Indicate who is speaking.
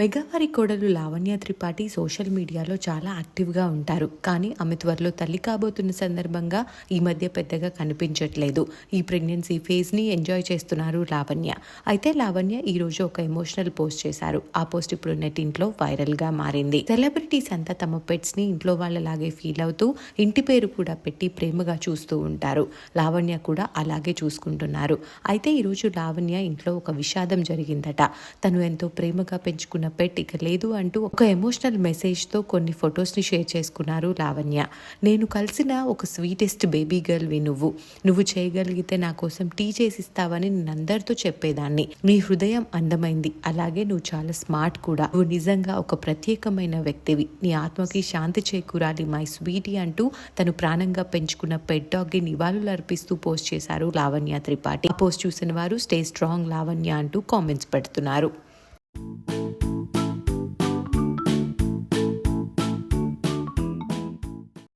Speaker 1: మెగావారి కోడలు లావణ్య త్రిపాఠి సోషల్ మీడియాలో చాలా యాక్టివ్గా ఉంటారు. కానీ ఆమె త్వరలో తల్లి కాబోతున్న సందర్భంగా ఈ మధ్య పెద్దగా కనిపించట్లేదు. ఈ ప్రెగ్నెన్సీ ఫేజ్ని ఎంజాయ్ చేస్తున్నారు లావణ్య. అయితే లావణ్య ఈరోజు ఒక ఎమోషనల్ పోస్ట్ చేశారు. ఆ పోస్ట్ ఇప్పుడు నెట్టింట్లో వైరల్గా మారింది. సెలబ్రిటీస్ అంతా తమ పెట్స్ని ఇంట్లో వాళ్ళలాగే ఫీల్ అవుతూ ఇంటి పేరు కూడా పెట్టి ప్రేమగా చూస్తూ ఉంటారు. లావణ్య కూడా అలాగే చూసుకుంటున్నారు. అయితే ఈరోజు లావణ్య ఇంట్లో ఒక విషాదం జరిగిందట. తను ఎంతో ప్రేమగా పెంచుకున్న పెట్ ఇక లేదు అంటూ ఒక ఎమోషనల్ మెసేజ్తో కొన్ని ఫొటోస్ని షేర్ చేసుకున్నారు లావణ్య నేను కలిసిన ఒక స్వీటెస్ట్ బేబీ గర్ల్ వి నువ్వు. నువ్వు చేయగలిగితే నా కోసం టీ చేసిస్తావని నేను అందరితో చెప్పేదాన్ని. నీ హృదయం అందమైంది. అలాగే నువ్వు చాలా స్మార్ట్ కూడా. నువ్వు నిజంగా ఒక ప్రత్యేకమైన వ్యక్తివి. నీ ఆత్మకి శాంతి చేకూరాలి మై స్వీటీ అంటూ తను ప్రాణంగా పెంచుకున్న పెట్ డాగ్కి నివాళులు అర్పిస్తూ పోస్ట్ చేశారు లావణ్య త్రిపాఠి. పోస్ట్ చూసిన వారు స్టే స్ట్రాంగ్ లావణ్య అంటూ కామెంట్స్ పెడుతున్నారు.